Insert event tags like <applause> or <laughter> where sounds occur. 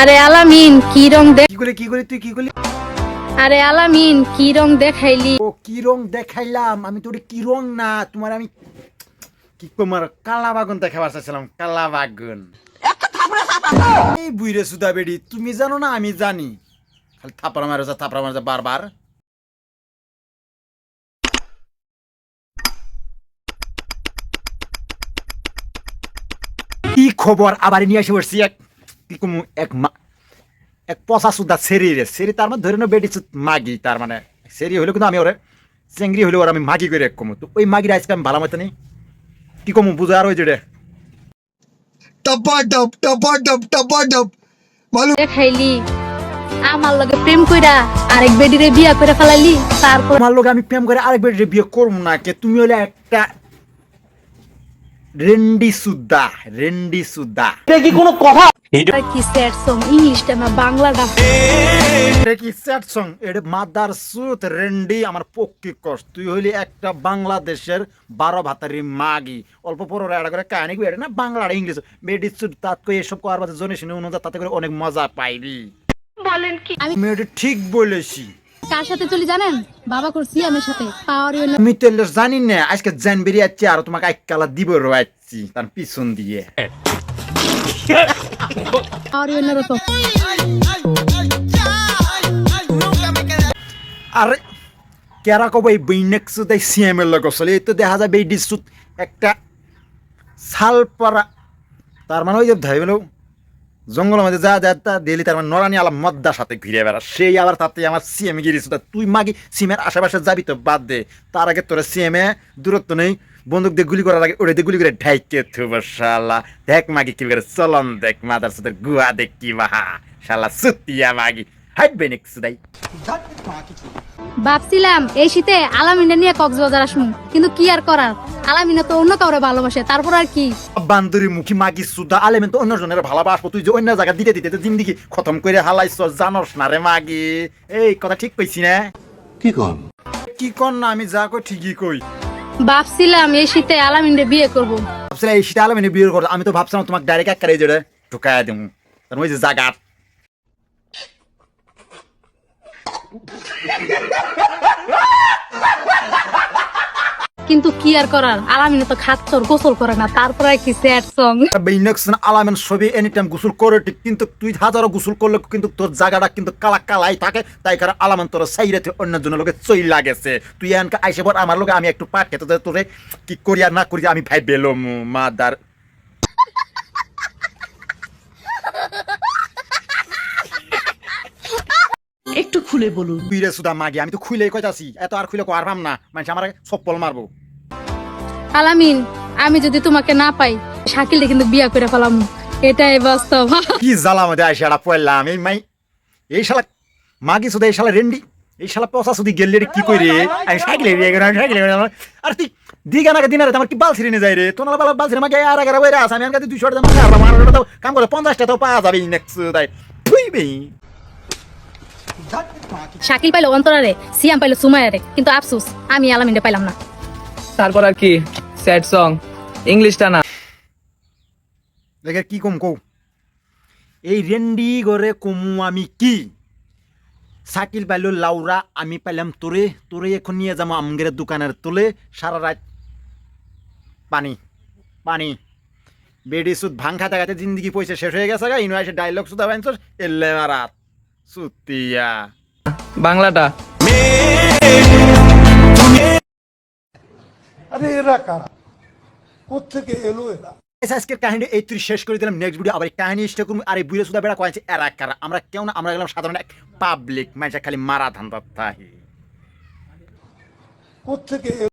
আরে আলামিন কি রং দেখ কি করলি কি করলি তুই কি করলি আরে আলামিন কি রং দেখাইলি? ও কি রং দেখাইলাম? আমি তোর কি রং না তোমার আমি কি তোমার কালা বাগুন দেখাবার চাইছিলাম কালা বাগুন এই বুইরে সুদা বেডি তুমি জানো না আমি জানি। খালি থাপড়া মারে যা থাপড়া মারে যা বারবার। কি খবর? আবার নিয়ে এসে পড়ছি এক কম এক এক পচা সুদ্ধা সেরি রে সেরি তার মানে ধরে বেডি মাগি তার মানে সেরি হইলে কিন্তু আমি ওরে চেংরি হইলে ওরা আমি মাগি করে এক কমো। তো ওই মাগির আজকে আমি ভালো মতো কি কম বুঝা আর ওই যেটা টপা ডপ টপা ডপ টপা ডপ ভালো খাইলি আমার লগে প্রেম কইরা আরেক বেডিরে বিয়া করে ফেলালি তারপর আমার লগে আমি প্রেম করে আরেক বেডিরে বিয়া করব না কে তুমি হলে একটা রেন্ডি সুদ্দা রেন্ডি সুদ্দা এটা কি কোনো কথা? এটা কি স্যাড সং ইংলিশটা না বাংলাটা এটা কি স্যাড সং এটা মাদার সুত রেন্ডি আমার পক্ষে কস তুই হইলি একটা বাংলাদেশের বারো ভাতারি মাগি। অল্প পর এটা করে কাহিনী এটা না বাংলা আর ইংলিশ? মেডি সুত তাত করে এসব করার বাদে জনে শুনে অনুযায়ী তাতে করে অনেক মজা পাইবি। আমি এটা ঠিক বলেছি। কার সাথে চলি জানেন? বাবা করছি আমার সাথে। পাওয়ার আমি তো জানি না আজকে জানবেরি যাচ্ছি আর তোমাকে এক কালা দিব রয়েছি তার পিছন দিয়ে। আর কেরা কব এই বৈনেক্স তাই সিএমের লোক এই তো দেখা যাবে এই ডিসুত একটা শাল পরা তার মানে ওই যে ধরে জঙ্গলের মধ্যে যা যা তা দিলি তার মানে নরানি আলা মদ্দার সাথে ঘিরে বেড়া সেই আবার তাতে আমার সিএম গিয়েছিল তুই মাগি সিমের আশেপাশে যাবি তো বাদ দে। তার আগে তোর সিএমে দূরত্ব নেই। বন্দুক দিয়ে গুলি করার আগে ওরে দিয়ে গুলি করে ঢাইকে থুব, শালা। দেখ মাগি কি করে চলন দেখ মাদার সাথে গুয়া দেখ কি বাহা। শালা সুতিয়া মাগি। ভাবছিলাম এই শীতে আলামিনা নিয়ে কক্সবাজার আসুন কিন্তু কি আর করার? আলামিনা তো অন্য কাউরে ভালোবাসে তারপর আর কি? বান্দরি মুখি মাগি সুদা আলামিন তো অন্য জনের ভালোবাসবো তুই যে অন্য জায়গা দিতে দিতে জিন্দিগি খতম করে হালাইছ জানস না রে মাগি। এই কথা ঠিক কইছি না। কি কন? কি কন না আমি যা কই ঠিকই কই। ভাবছিলাম এই শীতে আলামিনে বিয়ে করব। ভাবছিলাম এই শীতে আলামিনে বিয়ে করব আমি তো ভাবছিলাম তোমাকে ডাইরেক্ট এককারে জোরে ঢুকায়া দেবো মানে ওই যে জাগাত। কিন্তু কি আর করার? আলামিনা তো খাচ্ছর, গোসল করে না, তারপর কি স্যাড সং বেইনক্সন আলামেন সবই এনি টাইম গোসল করে, ঠিক কিন্তু তুই হাজারো গোসল করলে কিন্তু তোর জায়গাটা কিন্তু কালা কালাই থাকে, তাই কারণ আলামেন তোর সাইরে অন্য জনের লোকে চই লাগেছে তুই এনকা আইসে পর আমার লোকে আমি একটু পাট খেতে তোরে কি করি আর না করি আমি ভাই বেলম মাদার একটু খুলে বলুন। তুই রে সুদা মাগি আমি তো খুলে কইতাছি এত আর খুলে পারবাম না। মানে আমার সপ্পল মারবো। আলামিন আমি যদি তোমাকে না পাই শাকিল কিন্তু বিয়া করে ফেলাম। এটাই বাস্তব। <laughs> কি জ্বালা মধ্যে আইসে এটা পড়লাম। এই মাই এই শালা মাগি সুদা এই শালা রেন্ডি। এই শালা পচা সুদি গেলে রে কি কই রে? আমি সাইকেলে বিয়ে করে আমি সাইকেলে আর তুই দিগা নাকে দিনারে আমার কি বাল ছিঁড়ে নিয়ে যায় রে? তোর বাল বাল ছিঁড়ে মাকে আর আগে বইরা আছে। আমি আনকাতে দুইশো টাকা আমার কাম করে পঞ্চাশটা তো পাওয়া যাবে নেক্সট তাই। তুই বেই। শাকিল পাইলো অন্তরারে সিয়াম পাইলো সুমায়ারে কিন্তু আফসোস আমি আলামিনরে পাইলাম না। তারপর আর কি স্যাড সং ইংলিশটা না। দেখে কি কম কৌ এই রেন্ডি গরে কমু আমি কি? সাকিল পাইলো লাউরা আমি পাইলাম তোরে তোরে এখন নিয়ে যাব আমগের দোকানের তোলে সারা রাত পানি পানি। বেডি সুদ ভাং খাতে খাতে জিন্দিগি পয়সা শেষ হয়ে গেছে গা ইনো এসে ডায়লগ সুদা বাইনছ এলে মারাত সুতিয়া। বাংলাটা। আরে এরা কারা? কোথেকে এলো এরা? আজকের কাহিনী এই তুই শেষ করে দিলাম। নেক্সট ভিডিও আবার কাহিনী আর এই সুদা বেড়া কয়েছে এরা কারা? আমরা কেউ না আমরা গেলাম সাধারণ এক পাবলিক মানে খালি মারা ধান তাহি কোথেকে